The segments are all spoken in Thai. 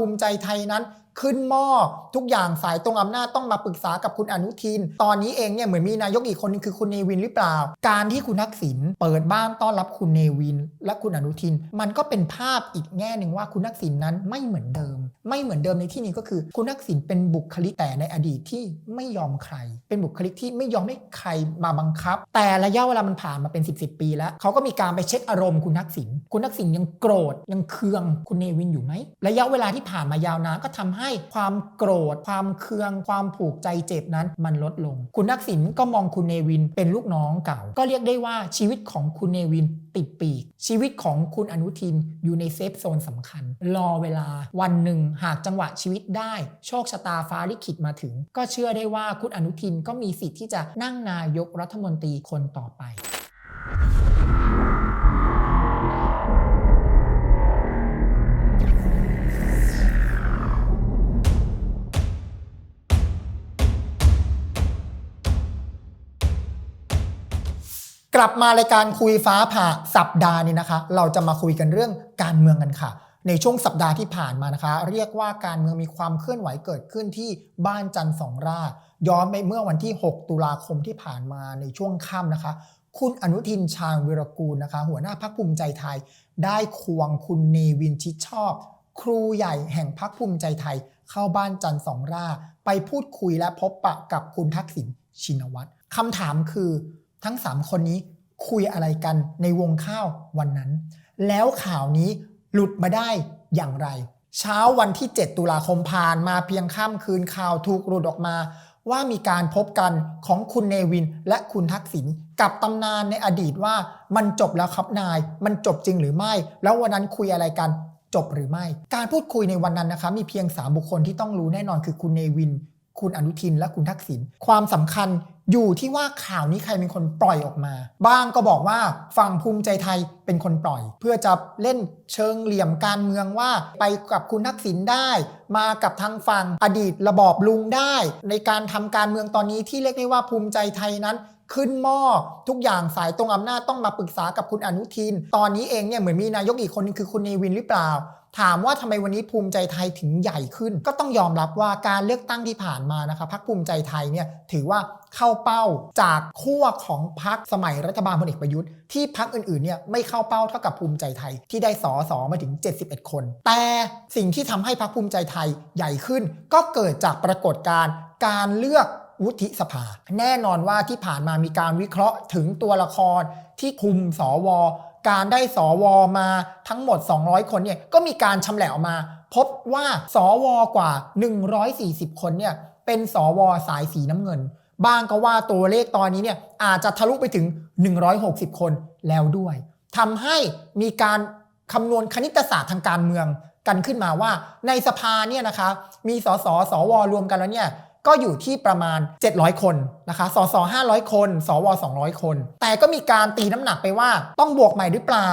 ภูมิใจไทยนั้น ขึ้นหม้อทุกอย่างสายตรงอำนาจต้องมาปรึกษากับคุณอนุทิน ตอนนี้เองเนี่ยเหมือนมีนายกอีกคนนึงคือคุณเนวินหรือเปล่า การที่คุณทักษิณเปิดบ้านต้อนรับคุณเนวิน และคุณอนุทิน มันก็เป็นภาพอีกแง่หนึ่งว่าคุณทักษิณนั้นไม่เหมือนเดิม ไม่เหมือนเดิมในที่นี้ก็คือ คุณทักษิณเป็นบุคลิกแต่ในอดีตที่ไม่ยอมใคร เป็นบุคลิกที่ไม่ยอมให้ใครมาบังคับ แต่ระยะเวลามันผ่านมาเป็น10บสปี แล้วเขาก็มีการไปเช็คอารมณ์คุณทักษิณคุณทักษิณยังโกรธยังเคืองคุณเนวินอยู่ไหมระยะเวลาที่ผ่านมายาวนานก็ทำให้ความโกรธ ความเคือง ความผูกใจเจ็บนั้นมันลดลง คุณทักษิณก็มองคุณเนวินเป็นลูกน้องเก่า ก็เรียกได้ว่าชีวิตของคุณเนวินติดปีก ชีวิตของคุณอนุทินอยู่ในเซฟโซนสำคัญ รอเวลาวันหนึ่งหากจังหวะชีวิตได้ โชคชะตาฟ้าลิขิตมาถึง ก็เชื่อได้ว่าคุณอนุทินก็มีสิทธิ์ที่จะนั่งนายกรัฐมนตรีคนต่อไป ลับมารายการคุยฟ้าผ่าสัปดาห์นี้นะคะ เราจะมาคุยกันเรื่องการเมืองกันค่ะ ในช่วงสัปดาห์ที่ผ่านมานะคะ เรียกว่าการเมืองมีความเคลื่อนไหวเกิดขึ้นที่บ้านจันทร์สองราชย้อนไปเมื่อวันที่ 6 ตุลาคมที่ผ่านมาในช่วงค่ำนะคะ คุณอนุทินชาญวิรกูลนะคะ หัวหน้าพักภูมิใจไทย ได้ควงคุณเนวินชิดชอบ ครูใหญ่แห่งพักภูมิใจไทย เข้าบ้านจันทร์สองรา ไปพูดคุยและพบปะกับคุณทักษิณชินวัตรคำถามคือ ทั้ง 3 คนนี้คุยอะไรกันในวงข้าววันนั้น แล้วข่าวนี้หลุดมาได้อย่างไร เช้าวันที่ 7 ตุลาคมผ่านมาเพียงข้ามคืนข่าวถูกหลุดออกมาว่ามีการพบกันของคุณเนวินและคุณทักษิณกับตำนานในอดีตว่ามันจบแล้วครับนาย มันจบจริงหรือไม่ แล้ววันนั้นคุยอะไรกันจบหรือไม่ การพูดคุยในวันนั้นนะคะ มีเพียง 3 บุคคลที่ต้องรู้แน่นอนคือคุณเนวิน คุณอนุทินและคุณทักษิณความสำคัญอยู่ที่ว่าข่าวนี้ใครเป็นคนปล่อยออกมา บ้างก็บอกว่าฝั่งภูมิใจไทยเป็นคนปล่อย เพื่อจะเล่นเชิงเหลี่ยมการเมืองว่าไปกับคุณทักษิณได้ มากับทางฝั่งอดีตระบอบลุงได้ ในการทำการเมืองตอนนี้ที่เรียกได้ว่าภูมิใจไทยนั้นขึ้นหม้อทุกอย่างสายตรงอำนาจต้องมาปรึกษากับคุณอนุทิน ตอนนี้เองเนี่ยเหมือนมีนายกอีกคนนึงคือคุณเนวินหรือเปล่า ถามว่าทำไมวันนี้ภูมิใจไทยถึงใหญ่ขึ้น ก็ต้องยอมรับว่าการเลือกตั้งที่ผ่านมานะคะพรรคภูมิใจไทยเนี่ยถือว่าเข้าเป้าจากขั้วของพรรคสมัยรัฐบาลพลเอกประยุทธ์ที่พรรคอื่นๆเนี่ยไม่เข้าเป้าเท่ากับภูมิใจไทยที่ได้สอสอมาถึง 71 คน แต่สิ่งที่ทำให้พรรคภูมิใจไทยใหญ่ขึ้น ก็เกิดจากปรากฏการณ์การเลือกวุฒิสภา แน่นอนว่าที่ผ่านมามีการวิเคราะห์ถึงตัวละครที่คุมสว การได้สวมาทั้งหมด 200 คนเนี่ยก็มีการชำแหละออกมา พบว่าสวกว่า 140 คนเนี่ยเป็นสวสายสีน้ำเงิน บ้างก็ว่าตัวเลขตอนนี้เนี่ยอาจจะทะลุไปถึง 160 คนแล้วด้วยทำให้มีการคำนวณคณิตศาสตร์ทางการเมืองกันขึ้นมาว่าในสภาเนี่ยนะคะมีสสสวรวมกันแล้วเนี่ย ก็อยู่ที่ประมาณ 700 คนนะคะ สส500 คน สว 200 คน แต่ก็มีการตีน้ำหนักไปว่า ต้องบวกใหม่หรือเปล่า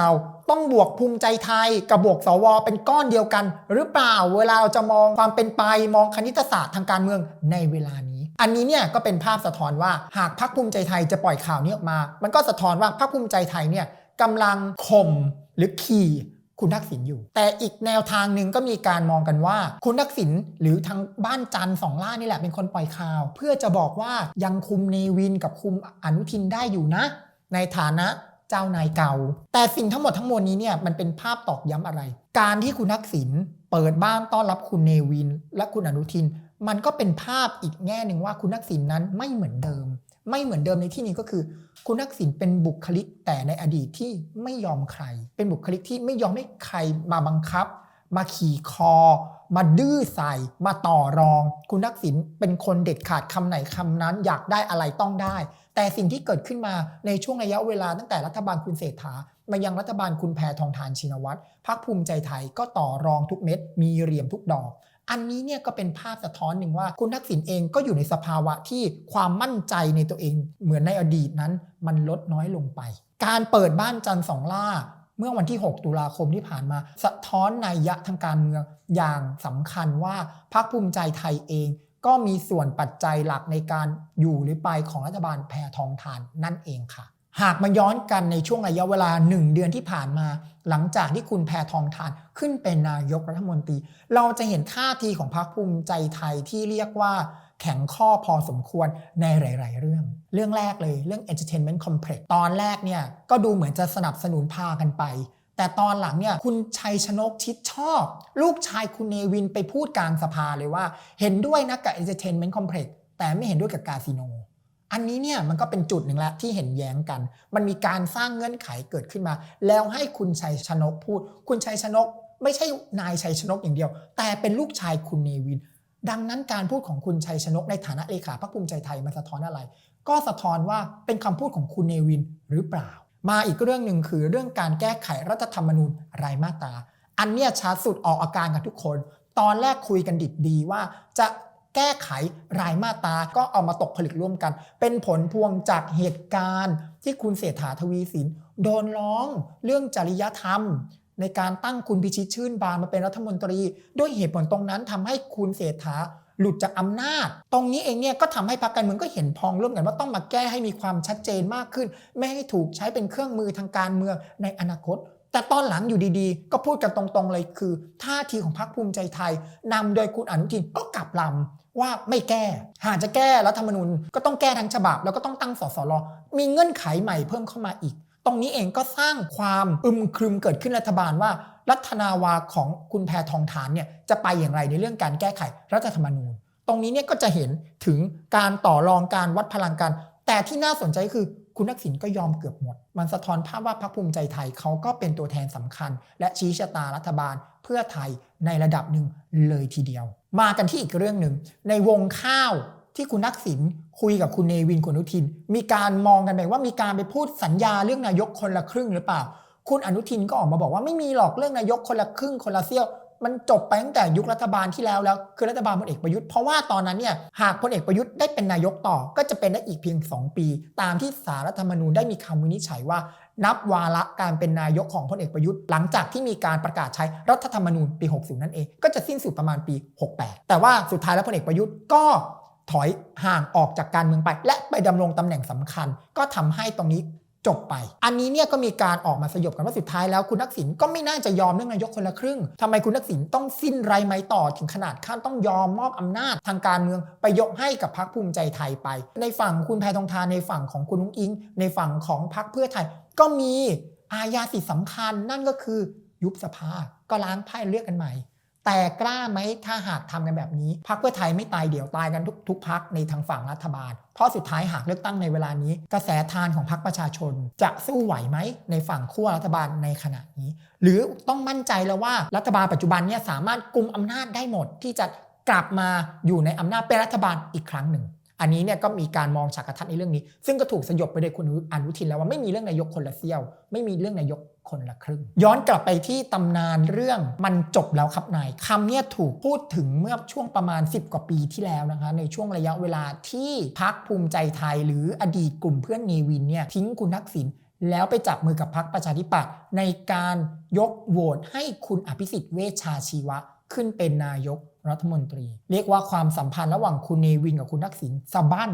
ต้องบวกภูมิใจไทย กับบวกสว เป็นก้อนเดียวกัน หรือเปล่า เวลาเราจะมองความเป็นไป มองคณิตศาสตร์ทางการเมืองในเวลานี้อันนี้เนี่ยก็เป็นภาพสะท้อนว่าหากพรรคภูมิใจไทยจะปล่อยข่าวนี้ออกมา มันก็สะท้อนว่าพรรคภูมิใจไทยเนี่ยกำลังข่มหรือขี่ คุณทักษิณอยู่ แต่อีกแนวทางหนึ่งก็มีการมองกันว่า คุณทักษิณหรือทางบ้านจันทร์สองล่านี่แหละเป็นคนปล่อยข่าว เพื่อจะบอกว่ายังคุมเนวินกับคุมอนุทินได้อยู่นะ ในฐานะเจ้านายเก่า แต่สิ่งทั้งหมดทั้งมวลนี้เนี่ยมันเป็นภาพตอกย้ำอะไร การที่คุณทักษิณเปิดบ้านต้อนรับคุณเนวิน และคุณอนุทิน มันก็เป็นภาพอีกแง่หนึ่งว่าคุณทักษิณนั้นไม่เหมือนเดิม ไม่เหมือนเดิมในที่นี้ก็คือ คุณทักษิณเป็นบุคลิกแต่ในอดีตที่ไม่ยอมใคร เป็นบุคลิกที่ไม่ยอมให้ใครมาบังคับ มาขี่คอ มาดื้อใส่ มาต่อรอง คุณทักษิณเป็นคนเด็ดขาดคำไหนคำนั้น อยากได้อะไรต้องได้ แต่สิ่งที่เกิดขึ้นมาในช่วงระยะเวลาตั้งแต่รัฐบาลคุณเศรษฐามายังรัฐบาลคุณแพทองทานชินวัตรพรรคภูมิใจไทยก็ต่อรองทุกเม็ดมีเหลี่ยมทุกดอก อันนี้เนี่ยก็เป็นภาพสะท้อนหนึ่งว่าคุณทักษิณเองก็อยู่ในสภาวะที่ความมั่นใจในตัวเองเหมือนในอดีตนั้น มันลดน้อยลงไป การเปิดบ้านจันทร์สองล่า เมื่อวันที่ 6 ตุลาคมที่ผ่านมา สะท้อนนัยยะทางการเมืองอย่างสำคัญว่าพรรคภูมิใจไทยเองก็มีส่วนปัจจัยหลักในการอยู่หรือไปของรัฐบาลแพทองทานนั่นเองค่ะ หากมาย้อนกันในช่วงระยะเวลา 1 เดือนที่ผ่านมา หลังจากที่คุณแพทองทานขึ้นเป็นนายกรัฐมนตรี เราจะเห็นท่าทีของพรรคภูมิใจไทยที่เรียกว่าแข็งข้อพอสมควรในหลาย ๆ เรื่อง เรื่องแรกเลยเรื่อง entertainment complex ตอนแรกเนี่ยก็ดูเหมือนจะสนับสนุนพากันไป แต่ตอนหลังเนี่ยคุณชัยชนกชิดชอบ ลูกชายคุณเนวินไปพูดกลางสภาเลยว่า เห็นด้วยนะกับ entertainment complex แต่ไม่เห็นด้วยกับคาสิโน อันนี้เนี่ยมันก็เป็นจุดหนึ่งล้วที่เห็นแย้งกัน มันมีการสร้างเงื่อนไขเกิดขึ้นมา แล้วให้คุณชัยชนกพูด คุณชัยชนกไม่ใช่นายชัยชนกอย่างเดียว แต่เป็นลูกชายคุณเนวิน ดังนั้นการพูดของคุณชัยชนกในฐานะเลขาพรรคภูมิใจไทยมันสะท้อนอะไร ก็สะท้อนว่าเป็นคำพูดของคุณเนวินหรือเปล่า มาอีกเรื่องหนึ่งคือเรื่องการแก้ไขรัฐธรรมนูญรายมาตรา อันเนี้ยชัดสุดออกอาการกับทุกคน ตอนแรกคุยกันดิบดีว่าจะ แก้ไขรายมาตราก็เอามาตกผลึกร่วมกัน เป็นผลพวงจากเหตุการณ์ ที่คุณเศรษฐาทวีสิน โดนร้องเรื่องจริยธรรม ในการตั้งคุณพิชิตชื่นบานมาเป็นรัฐมนตรี ด้วยเหตุผลตรงนั้นทำให้คุณเศรษฐาหลุดจากอำนาจ ตรงนี้เองเนี่ยก็ทำให้พรรคการเมืองก็เห็นพ้องร่วมกันว่าต้องมาแก้ให้มีความชัดเจนมากขึ้น ไม่ให้ถูกใช้เป็นเครื่องมือทางการเมืองในอนาคต แต่ตอนหลังอยู่ดีๆ ก็พูดกันตรงๆเลยคือ ท่าทีของพรรคภูมิใจไทยนำโดยคุณอนุทินก็กลับลำว่าไม่แก้ หากจะแก้รัฐธรรมนูญก็ต้องแก้ทั้งฉบับ แล้วก็ต้องตั้งสสรมีเงื่อนไขใหม่เพิ่มเข้ามาอีก ตรงนี้เองก็สร้างความอึมครึมเกิดขึ้นรัฐบาลว่า รัฐนาวาของคุณแพทองทานเนี่ยจะไปอย่างไรในเรื่องการแก้ไขรัฐธรรมนูญ ตรงนี้เนี่ยก็จะเห็นถึงการต่อรองการวัดพลังกัน แต่ที่น่าสนใจคือ คุณทักษิณก็ยอมเกือบหมด มันสะท้อนภาพว่าพรรคภูมิใจไทยเขาก็เป็นตัวแทนสำคัญ และชี้ชะตารัฐบาลเพื่อไทยในระดับหนึ่งเลยทีเดียว มากันที่อีกเรื่องหนึ่ง ในวงข้าวที่คุณทักษิณคุยกับคุณเนวินคุณอนุทิน มีการมองกันไปว่ามีการไปพูดสัญญาเรื่องนายกคนละครึ่งหรือเปล่า คุณอนุทินก็ออกมาบอกว่าไม่มีหรอกเรื่องนายกคนละครึ่งคนละเสี้ยว มันจบไปตั้งแต่ยุครัฐบาลที่แล้วแล้ว คือรัฐบาลพลเอกประยุทธ์เพราะว่าตอนนั้นเนี่ยหากพลเอกประยุทธ์ได้เป็นนายกต่อก็จะเป็นได้อีกเพียง 2 ปี ตามที่สารรัฐธรรมนูญได้มีคำวินิจฉัยว่า นับวาระการเป็นนายกของพลเอกประยุทธ์ หลังจากที่มีการประกาศใช้รัฐธรรมนูญปี 60 นั่นเองก็จะสิ้นสุดประมาณปี 68 แต่ว่าสุดท้ายแล้วพลเอกประยุทธ์ก็ถอยห่างออกจากการเมืองไป และไปดำรงตำแหน่งสำคัญ ก็ทำให้ตรงนี้ จบไป อันนี้เนี่ยก็มีการออกมาสยบกันว่าสุดท้ายแล้วคุณทักษิณก็ไม่น่าจะยอมเรื่องนายกคนละครึ่งทำไมคุณทักษิณต้องสิ้นไรไหมต่อถึงขนาดขั้นต้องยอมมอบอำนาจทางการเมืองไปยกให้กับพรรคภูมิใจไทยไป ในฝั่งคุณแพทองทานในฝั่งของคุณนุ้งอิง ในฝั่งของพรรคเพื่อไทย ก็มีอาญาสิทธิสำคัญนั่นก็คือยุบสภาก็ล้างไพ่เลือกกันใหม่ แต่กล้าไหมถ้าหากทำกันแบบนี้พักเพื่อไทยไม่ตายเดี่ยวตายกันทุกทุกพักในทางฝั่งรัฐบาล เพราะสุดท้ายหากเลือกตั้งในเวลานี้ กระแสทานของพักประชาชน จะสู้ไหวไหมในฝั่งขั้วรัฐบาลในขณะนี้ หรือต้องมั่นใจแล้วว่ารัฐบาลปัจจุบันเนี่ยสามารถกุมอำนาจได้หมดที่จะกลับมาอยู่ในอำนาจเป็นรัฐบาลอีกครั้งหนึ่ง อันนี้เนี่ยก็มีการมองฉากกระทัดในเรื่องนี้ ซึ่งก็ถูกสยบไปโดยคุณอนุทินแล้วว่าไม่มีเรื่องนายกคนละเสี้ยว ไม่มีเรื่องนายกคนละครึ่ง ย้อนกลับไปที่ตำนานเรื่องมันจบแล้วครับนายคำเนี่ยถูกพูดถึงเมื่อช่วงประมาณ 10 กว่าปีที่แล้วนะคะ ในช่วงระยะเวลาที่พักภูมิใจไทย หรืออดีตกลุ่มเพื่อนเนวินเนี่ยทิ้งคุณทักษิณแล้วไปจับมือกับพักประชาธิปัตย์ในการยกโหวตให้คุณอภิสิทธิ์เวชชาชีวะ ขึ้นเป็นนายกรัฐมนตรี เรียกว่าความสัมพันธ์ระหว่างคุณเนวินกับคุณทักษิณสะบั้น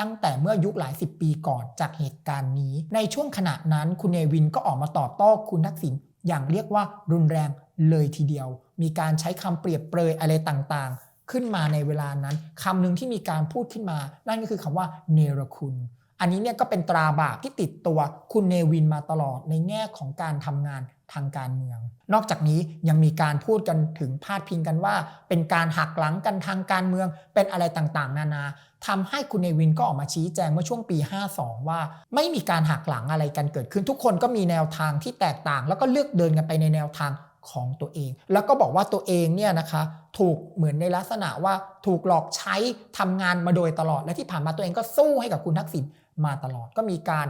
ตั้งแต่เมื่อยุคหลายสิบปีก่อนจากเหตุการณ์นี้ ในช่วงขณะนั้นคุณเนวินก็ออกมาตอบโต้คุณทักษิณอย่างเรียกว่ารุนแรงเลยทีเดียว มีการใช้คำเปรียบเปรยอะไรต่างๆ ขึ้นมาในเวลานั้นคำหนึ่งที่มีการพูดขึ้นมา นั่นก็คือคำว่าเนรคุณ อันนี้เนี่ยก็เป็นตราบาปที่ติดตัวคุณเนวินมาตลอดในแง่ของการทำงานทางการเมือง นอกจากนี้ยังมีการพูดกันถึงพาดพิงกันว่า เป็นการหักหลังกันทางการเมือง เป็นอะไรต่างๆ นานาทำให้คุณเนวินก็ออกมาชี้แจงเมื่อช่วงปี 52 ว่า ไม่มีการหักหลังอะไรกันเกิดขึ้น ทุกคนก็มีแนวทางที่แตกต่าง แล้วก็เลือกเดินกันไปในแนวทางของตัวเอง แล้วก็บอกว่าตัวเองเนี่ยนะคะถูกเหมือนในลักษณะว่าถูกหลอกใช้ทำงานมาโดยตลอดและที่ผ่านมาตัวเองก็สู้ให้กับคุณทักษิณ มาตลอด ก็มีการ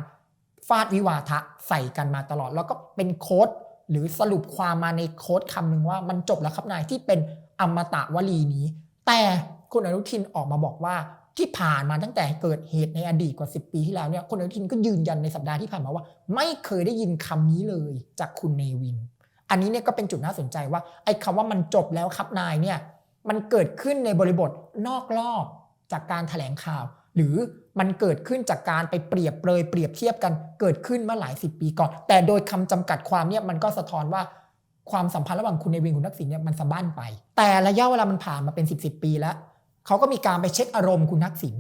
ฟาดวิวาทะใส่กันมาตลอด แล้วก็เป็นโค้ดหรือสรุปความมาในโค้ดคำหนึ่งว่ามันจบแล้วครับนายที่เป็นอมตะวลีนี้ แต่คุณอนุทินออกมาบอกว่าที่ผ่านมาตั้งแต่เกิดเหตุในอดีตกว่า 10 ปีที่แล้วเนี่ยคุณอนุทินก็ยืนยันในสัปดาห์ที่ผ่านมาว่า ไม่เคยได้ยินคำนี้เลยจากคุณเนวิน อันนี้เนี่ยก็เป็นจุดน่าสนใจว่าไอ้คำว่ามันจบแล้วครับนายเนี่ยมันเกิดขึ้นในบริบทนอกรอบจากการถแถลงข่าว หรือ มันเกิดขึ้นจากการไปเปรียบเปรยเปรียบเทียบกันเกิดขึ้นเมื่อหลายสิบปีก่อน แต่โดยคำจำกัดความเนี่ยมันก็สะท้อนว่าความสัมพันธ์ระหว่างคุณเนวินคุณทักษิณเนี่ยมันสะบั้นไป แต่ระยะเวลามันผ่านมาเป็น 10บสปีแล้ว เขาก็มีการไปเช็คอารมณ์คุณทักษิณ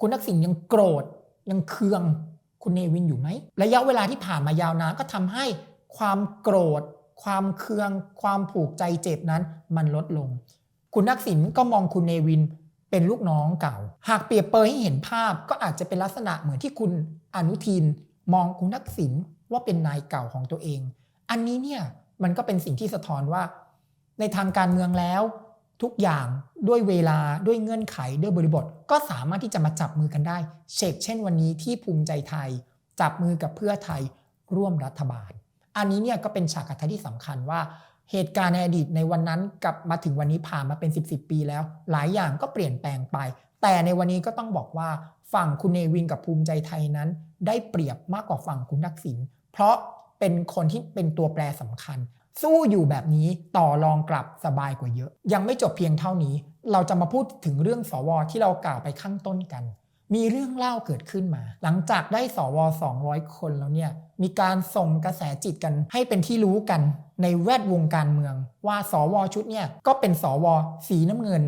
คุณทักษิณยังโกรธยังเคืองคุณเนวินอยู่ไหมระยะเวลาที่ผ่านมายาวนานก็ทำให้ความโกรธ ความเคือง ความผูกใจเจ็บนั้น มันลดลง คุณทักษิณก็มองคุณเนวิน เป็นลูกน้องเก่า หากเปรียบเปรยให้เห็นภาพก็อาจจะเป็นลักษณะเหมือนที่คุณอนุทิน มองคุณทักษิณว่าเป็นนายเก่าของตัวเอง อันนี้เนี่ยมันก็เป็นสิ่งที่สะท้อนว่า ในทางการเมืองแล้ว ทุกอย่างด้วยเวลาด้วยเงื่อนไขด้วยบริบท ก็สามารถที่จะมาจับมือกันได้ เช่นเช่นวันนี้ที่ภูมิใจไทย จับมือกับเพื่อไทยร่วมรัฐบาล อันนี้เนี่ยก็เป็นฉากทัศน์ที่สำคัญว่า เหตุการณ์ในอดีตในวันนั้นกับมาถึงวันนี้ผ่านมาเป็น 10บสปีแล้ว หลายอย่างก็เปลี่ยนแปลงไป แต่ในวันนี้ก็ต้องบอกว่าฝั่งคุณเนวินกับภูมิใจไทยนั้น ได้เปรียบมากกว่าฝั่งคุณทักษิณเพราะเป็นคนที่เป็นตัวแปรสำคัญ สู้อยู่แบบนี้ต่อรองกลับสบายกว่าเยอะ ยังไม่จบเพียงเท่านี้ เราจะมาพูดถึงเรื่องสวที่เรากล่าวไปข้างต้นกัน มีเรื่องเล่าเกิดขึ้นมา หลังจากได้สว200 คนแล้วเนี่ยมีการส่งกระแสจิตกันให้เป็นที่รู้กันในแวดวงการเมือง ว่าสวชุดเนี่ยก็เป็นสวสีน้ำเงิน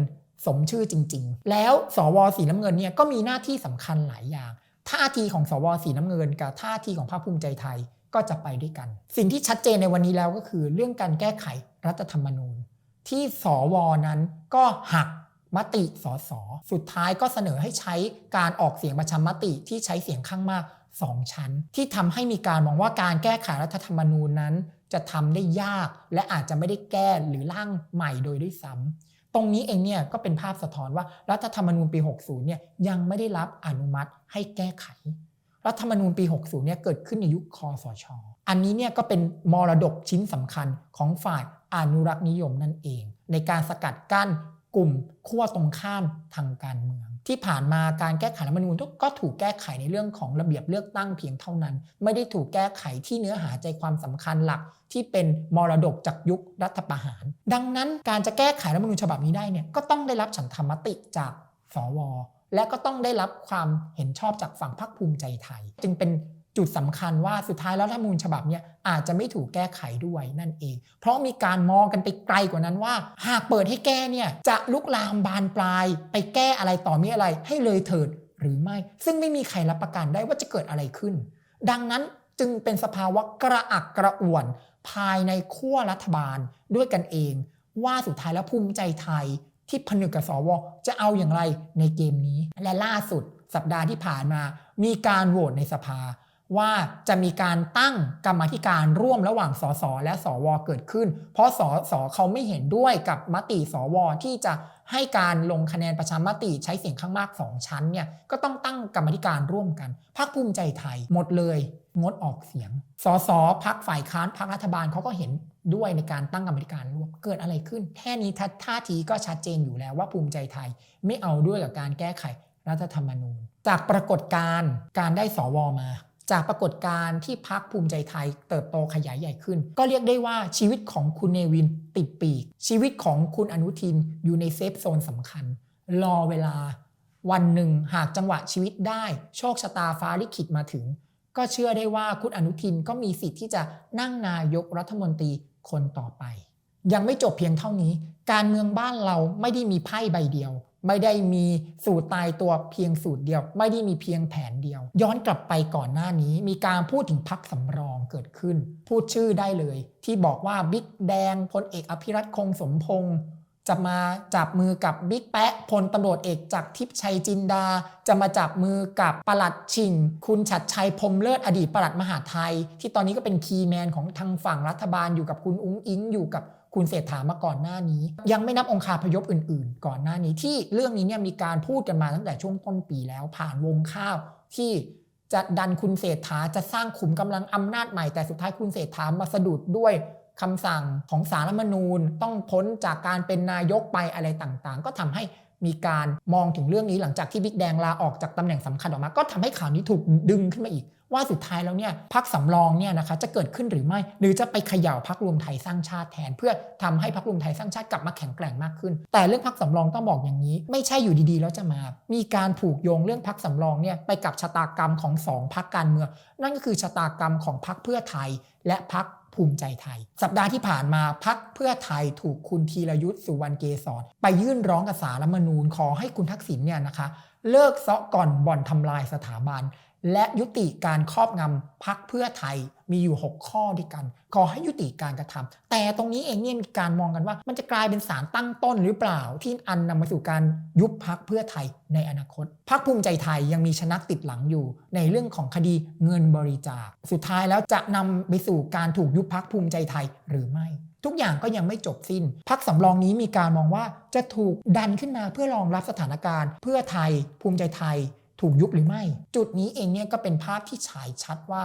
สมชื่อจริง ๆ แล้วสวสีน้ำเงินเนี่ยก็มีหน้าที่สำคัญหลายอย่าง ท่าทีของสวสีน้ำเงิน กับท่าทีของพรรคภูมิใจไทยก็จะไปด้วยกัน สิ่งที่ชัดเจนในวันนี้แล้วก็คือ เรื่องการแก้ไขรัฐธรรมนูญ ที่สวนั้นก็หัก มติสสสุดท้ายก็เสนอให้ใช้การออกเสียงประชามติที่ใช้เสียงข้างมาก2ชั้น ที่ทำให้มีการมองว่าการแก้ไขรัฐธรรมนูญนั้น จะทำได้ยากและอาจจะไม่ได้แก้หรือร่างใหม่โดยด้วยซ้ำตรงนี้เองเนี่ยก็เป็นภาพสะท้อนว่ารัฐธรรมนูญปี 60 เนี่ยยังไม่ได้รับอนุมัติให้แก้ไข รัฐธรรมนูญปี 60 เนี่ยเกิดขึ้นในยุคคอสช อันนี้เนี่ยก็เป็นมรดกชิ้นสำคัญของฝ่ายอนุรักษ์นิยมนั่นเอง ในการสกัดกั้น กลุ่มขั้วตรงข้ามทางการเมือง ที่ผ่านมาการแก้ไขรัฐมนูญก็ถูกแก้ไขในเรื่องของระเบียบเลือกตั้งเพียงเท่านั้น ไม่ได้ถูกแก้ไขที่เนื้อหาใจความสำคัญหลัก ที่เป็นมรดกจากยุครัฐประหาร ดังนั้นการจะแก้ไขรัฐมนูญฉบับนี้ได้เนี่ยก็ต้องได้รับฉันทามติจากสวและก็ต้องได้รับความเห็นชอบจากฝั่งพรรคภูมิใจไทย จึงเป็น จุดสำคัญว่าสุดท้ายแล้วรัฐมนูญฉบับเนี้อาจจะไม่ถูกแก้ไขด้วยนั่นเอง เพราะมีการมองกันไปไกลกว่านั้นว่า หากเปิดให้แก้เนี่ยจะลุกลามบานปลาย ไปแก้อะไรต่อมีอะไรให้เลยเถิดหรือไม่ ซึ่งไม่มีใครรับประกันได้ว่าจะเกิดอะไรขึ้น ดังนั้นจึงเป็นสภาวะกระอักกระอ่วน ภายในขั้วรัฐบาลด้วยกันเอง ว่าสุดท้ายแล้วภูมิใจไทยที่ผนึกกับสวจะเอาอย่างไรในเกมนี้ และล่าสุดสัปดาห์ที่ผ่านมา มีการโหวตในสภา ว่าจะมีการตั้งกรรมธิการร่วมระหว่างสสและสวเกิดขึ้น เพราะสสเขาไม่เห็นด้วยกับมติสวที่จะให้การลงคะแนนประชามติใช้เสียงข้างมาก2ชั้นเนี่ยก็ต้องตั้งกรรมธิการร่วมกันพรรคภูมิใจไทยหมดเลย งดออกเสียงสสพักฝ่ายค้านพักรัฐบาลเขาก็เห็นด้วยในการตั้งกรรมธิการร่วมเกิดอะไรขึ้นแค่นี้ท่าทีก็ชัดเจนอยู่แล้วว่าภูมิใจไทย ไม่เอาด้วยกับการแก้ไขรัฐธรรมนูญ จากปรากฏการณ์การได้สวมา จากปรากฏการณ์ที่พักภูมิใจไทยเติบโตขยายใหญ่ขึ้น ก็เรียกได้ว่าชีวิตของคุณเนวินติดปีก ชีวิตของคุณอนุทินอยู่ในเซฟโซนสำคัญ รอเวลา วันหนึ่งหากจังหวะชีวิตได้ โชคชะตาฟ้าลิขิตมาถึง ก็เชื่อได้ว่าคุณอนุทินก็มีสิทธิ์ที่จะนั่งนายกรัฐมนตรีคนต่อไป ยังไม่จบเพียงเท่านี้ การเมืองบ้านเราไม่ได้มีไพ่ใบเดียว ไม่ได้มีสูตรตายตัวเพียงสูตรเดียว ไม่ได้มีเพียงแผนเดียว ย้อนกลับไปก่อนหน้านี้ มีการพูดถึงพักสำรองเกิดขึ้น พูดชื่อได้เลย ที่บอกว่าบิ๊กแดงพลเอกอภิรัตคงสมพงษ์จะมาจับมือกับบิ๊กแปะพลตำรวจเอกจากทิพย์ชัยจินดา จะมาจับมือกับปลัดชิง คุณชัดชัยพรมเลิศอดีตปลัดมหาไทย ที่ตอนนี้ก็เป็นคีย์แมนของทางฝั่งรัฐบาลอยู่กับคุณอุ้งอิงอยู่กับ คุณเศรษฐามาก่อนหน้านี้ ยังไม่นับองคาพยพอื่น ๆ ก่อนหน้านี้ที่เรื่องนี้เนี่ยมีการพูดกันมาตั้งแต่ช่วงต้นปีแล้วผ่านวงข้าวที่จะดันคุณเศรษฐาจะสร้างขุมกำลังอำนาจใหม่แต่สุดท้ายคุณเศรษฐามาสะดุดด้วยคำสั่งของสารรัฐมนูญ ต้องพ้นจากการเป็นนายกไปอะไรต่างๆ ก็ทำให้มีการมองถึงเรื่องนี้หลังจากที่บิ๊กแดงลาออกจากตำแหน่งสำคัญออกมา ก็ทำให้ข่าวนี้ถูกดึงขึ้นมาอีก ว่าสุดท้ายแล้วเนี่ยพักสำรองเนี่ยนะคะจะเกิดขึ้นหรือไม่ หรือจะไปเขย่าพักรวมไทยสร้างชาติแทน เพื่อทำให้พักรวมไทยสร้างชาติกลับมาแข็งแกร่งมากขึ้น แต่เรื่องพักสำรองต้องบอกอย่างนี้ ไม่ใช่อยู่ดีๆแล้วจะมา มีการผูกโยงเรื่องพักสำรองเนี่ยไปกับชะตากรรมของสองพักการเมืองนั่นก็คือชะตากรรมของพักเพื่อไทยและพักภูมิใจไทย สัปดาห์ที่ผ่านมาพักเพื่อไทยถูกคุณธีรยุทธ์สุวรรณเกษรไปยื่นร้องกับสารรัฐมนูญขอให้คุณทักษิณเนี่ยนะคะ เลิกเซาะก่อนบ่อนทำลายสถาบัน และยุติการครอบงำพักเพื่อไทยมีอยู่ 6 ข้อด้วยกัน ขอให้ยุติการกระทำแต่ตรงนี้เองเนี่ยมีการมองกันว่า มันจะกลายเป็นสารตั้งต้นหรือเปล่า ที่อันนำมาสู่การยุบพักเพื่อไทยในอนาคตพักภูมิใจไทยยังมีชนักติดหลังอยู่ ในเรื่องของคดีเงินบริจาค สุดท้ายแล้วจะนำไปสู่การถูกยุบพักภูมิใจไทยหรือไม่ทุกอย่างก็ยังไม่จบสิ้น พักสำรองนี้มีการมองว่าจะถูกดันขึ้นมาเพื่อรองรับสถานการณ์ เพื่อไทยภูมิใจไทย ถูกยุบหรือไม่ จุดนี้เองเนี่ยก็เป็นภาพที่ฉายชัดว่า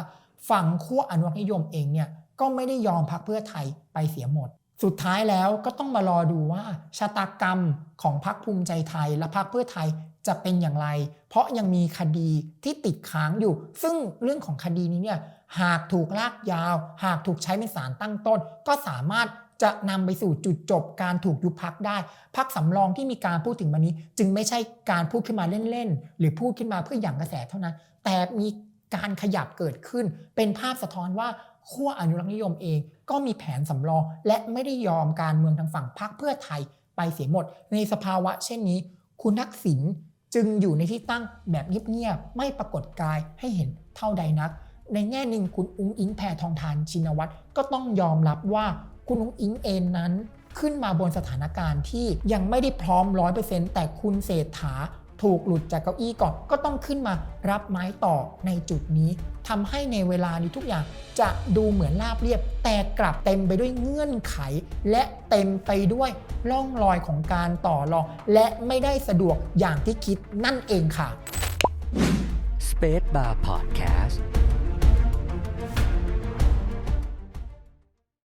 ฝั่งขั้วอนุรักษ์นิยมเองเนี่ยก็ไม่ได้ยอมพักเพื่อไทยไปเสียหมด สุดท้ายแล้วก็ต้องมารอดูว่าชะตากรรมของพักภูมิใจไทยและพักเพื่อไทยจะเป็นอย่างไร เพราะยังมีคดีที่ติดค้างอยู่ ซึ่งเรื่องของคดีนี้เนี่ยหากถูกลากยาว หากถูกใช้เป็นสารตั้งต้น ก็สามารถ จะนำไปสู่จุดจบการถูกยุบพักได้ พักสำรองที่มีการพูดถึงวันนี้ จึงไม่ใช่การพูดขึ้นมาเล่นๆ หรือพูดขึ้นมาเพื่อหยั่งกระแสเท่านั้น แต่มีการขยับเกิดขึ้น เป็นภาพสะท้อนว่าขั้วอนุรักษ์นิยมเองก็มีแผนสำรอง และไม่ได้ยอมการเมืองทางฝั่งพรรคเพื่อไทยไปเสียหมด ในสภาวะเช่นนี้ คุณทักษิณจึงอยู่ในที่ตั้งแบบเงียบๆไม่ปรากฏกายให้เห็นเท่าใดนัก ในแง่หนึ่งคุณอุ้งอิงแพทองทานชินวัตรก็ต้องยอมรับว่า คุณอุ้งอิงเองนั้น ขึ้นมาบนสถานการณ์ที่ยังไม่ได้พร้อม100%แต่คุณเศรษฐาถูกหลุดจากเก้าอี้ก่อนก็ต้องขึ้นมารับไม้ต่อในจุดนี้ทำให้ในเวลานี้ทุกอย่างจะดูเหมือนราบเรียบ แต่กลับเต็มไปด้วยเงื่อนไข และเต็มไปด้วยร่องรอยของการต่อรอง และไม่ได้สะดวกอย่างที่คิดนั่นเองค่ะ Space Bar Podcast